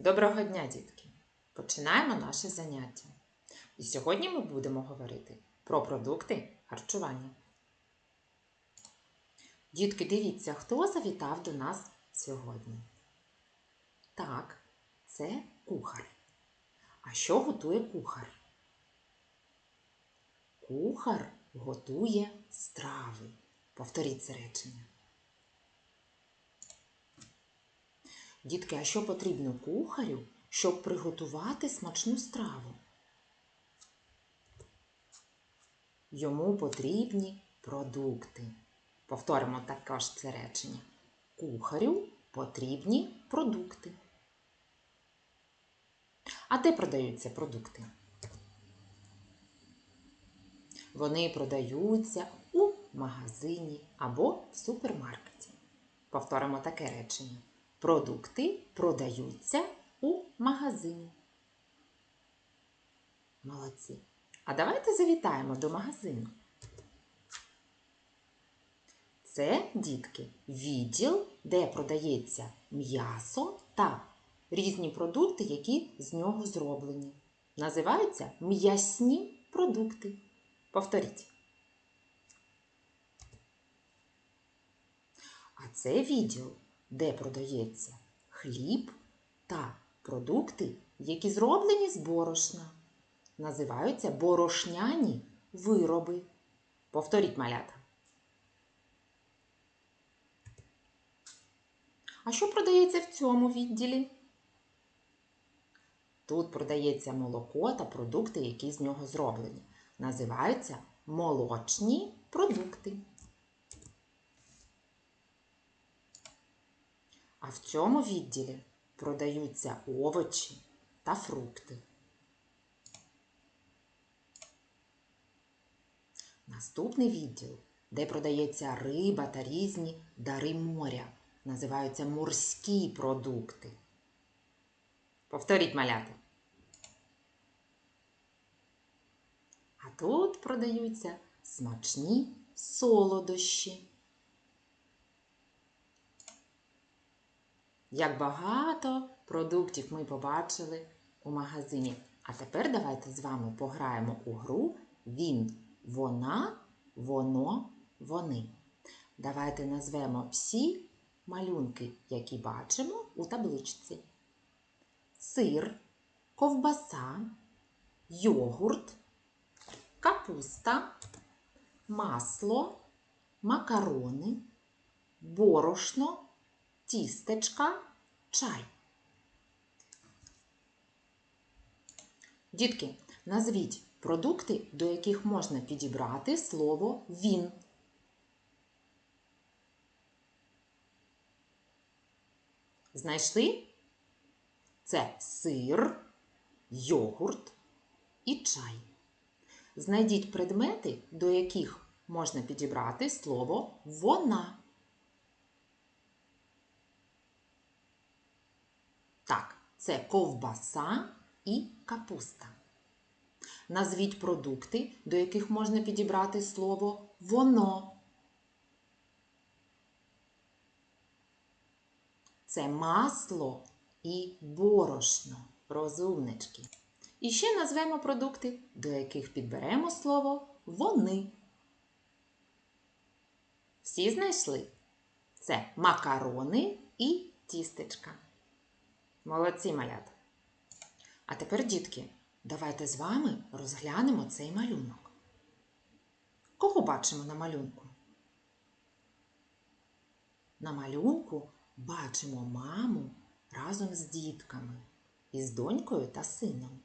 Доброго дня, дітки! Починаємо наше заняття. І сьогодні ми будемо говорити про продукти харчування. Дітки, дивіться, хто завітав до нас сьогодні. Так, це кухар. А що готує кухар? Кухар готує страви. Повторіть це речення. Дітки, а що потрібно кухарю, щоб приготувати смачну страву? Йому потрібні продукти. Повторимо також це речення. Кухарю потрібні продукти. А де продаються продукти? Вони продаються у магазині або в супермаркеті. Повторимо таке речення. Продукти продаються у магазині. Молодці. А давайте завітаємо до магазину. Це, дітки, відділ, де продається м'ясо та різні продукти, які з нього зроблені. Називаються м'ясні продукти. Повторіть. А це відділ, де продається хліб та продукти, які зроблені з борошна. Називаються борошняні вироби. Повторіть малята. А що продається в цьому відділі? Тут продається молоко та продукти, які з нього зроблені. Називаються молочні продукти. А в цьому відділі продаються овочі та фрукти. Наступний відділ, де продається риба та різні дари моря, називаються морські продукти. Повторіть маляти. А тут продаються смачні солодощі. Як багато продуктів ми побачили у магазині. А тепер давайте з вами пограємо у гру Він, вона, воно, вони. Давайте назвемо всі малюнки, які бачимо у табличці. Сир, ковбаса, йогурт, капуста, масло, макарони, борошно тістечка, чай. Дітки, назвіть продукти, до яких можна підібрати слово він. Знайшли? Це сир, йогурт і чай. Знайдіть предмети, до яких можна підібрати слово вона. Так, це ковбаса і капуста. Назвіть продукти, до яких можна підібрати слово воно. Це масло і борошно. Розумнички. І ще назвемо продукти, до яких підберемо слово вони. Всі знайшли? Це макарони і тістечка. Молодці малята. А тепер, дітки, давайте з вами розглянемо цей малюнок. Кого бачимо на малюнку? На малюнку бачимо маму разом з дітками, із донькою та сином.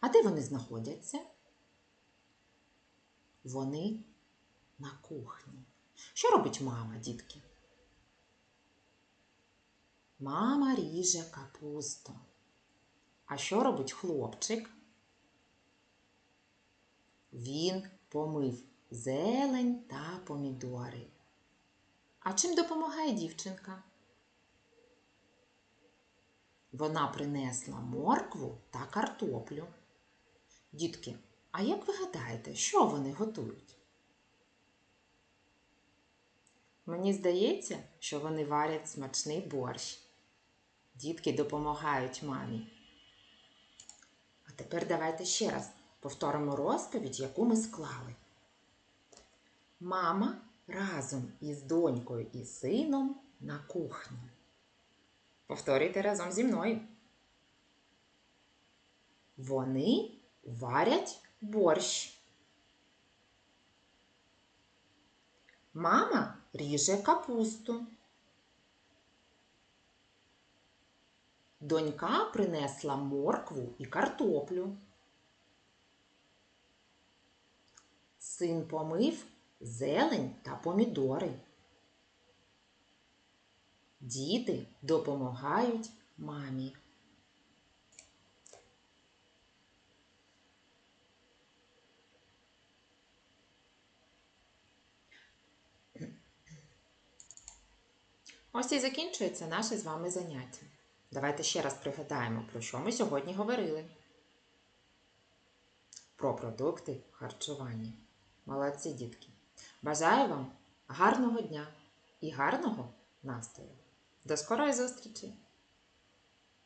А де вони знаходяться? Вони на кухні. Що робить мама, дітки? Мама ріже капусту. А що робить хлопчик? Він помив зелень та помідори. А чим допомагає дівчинка? Вона принесла моркву та картоплю. Дітки, а як ви гадаєте, що вони готують? Мені здається, що вони варять смачний борщ. Дітки допомагають мамі. А тепер давайте ще раз повторимо розповідь, яку ми склали. Мама разом із донькою і сином на кухні. Повторюйте разом зі мною. Вони варять борщ. Мама ріже капусту. Донька принесла моркву і картоплю. Син помив зелень та помідори. Діти допомагають мамі. Ось і закінчується наше з вами заняття. Давайте ще раз пригадаємо, про що ми сьогодні говорили. Про продукти харчування. Молодці дітки! Бажаю вам гарного дня і гарного настрою. До скорої зустрічі!